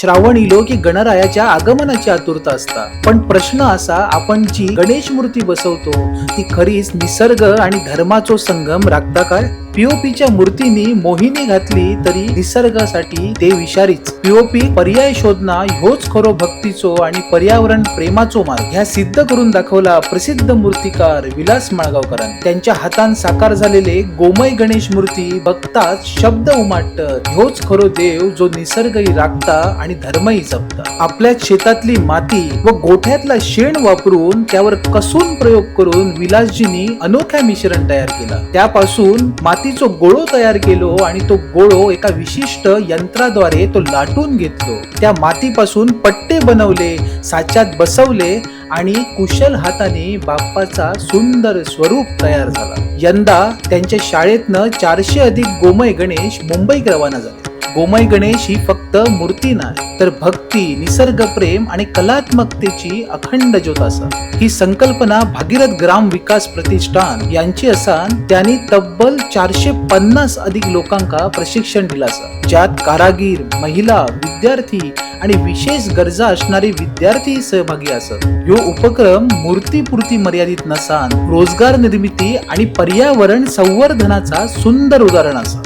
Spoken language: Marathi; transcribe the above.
श्रावण इलो की गणरायाच्या आगमनाची आतुरता असता पण प्रश्न असा आपण जी गणेश मूर्ती बसवतो ती खरीच निसर्ग आणि धर्माचो संगम राखता काय? पीओपीच्या मूर्तीनी मोहिनी घातली तरी निसर्गासाठी ते विषारीच. पीओपी पर्याय शोधना ह्योच खरो भक्तीचो आणि पर्यावरण प्रेमाचो मार्ग. ह्या सिद्ध करून दाखवला प्रसिद्ध मूर्तिकार विलास माळगावकरांनी. त्यांच्या हातान साकार झालेले गोमय गणेश मूर्ती बघताच शब्द उमाटत ह्योच खरो देव जो निसर्गही राखता आणि धर्मही जपता. आपल्या शेतातली माती व गोठ्यातला शेण वापरून त्यावर कसून प्रयोग करून विलासजींनी अनोख्या मिश्रण तयार केला. त्यापासून मातीचो गोळो तयार केलो आणि तो गोळो एका विशिष्ट यंत्राद्वारे तो लाटून घेतलो. त्या मातीपासून पट्टे बनवले साच्यात बसवले आणि कुशल हाताने बाप्पाचा सुंदर स्वरूप तयार झाला. यंदा त्यांच्या शाळेतनं चारशे अधिक गोमय गणेश मुंबईत रवाना झाले. गोमय गणेश ही फक्त मूर्ती नाही तर भक्ती निसर्ग प्रेम आणि कलात्मकतेची अखंड ज्योत असा. ही संकल्पना भागीरथ ग्राम विकास प्रतिष्ठान यांची असान त्यांनी तब्बल चारशे पन्नास अधिक लोकांका प्रशिक्षण दिला असा. ज्यात कारागीर महिला विद्यार्थी आणि विशेष गरजा असणारे विद्यार्थी सहभागी असत ह्यो उपक्रम मूर्तीपुरती मर्यादित नसान रोजगार निर्मिती आणि पर्यावरण संवर्धनाचा सुंदर उदाहरण असा.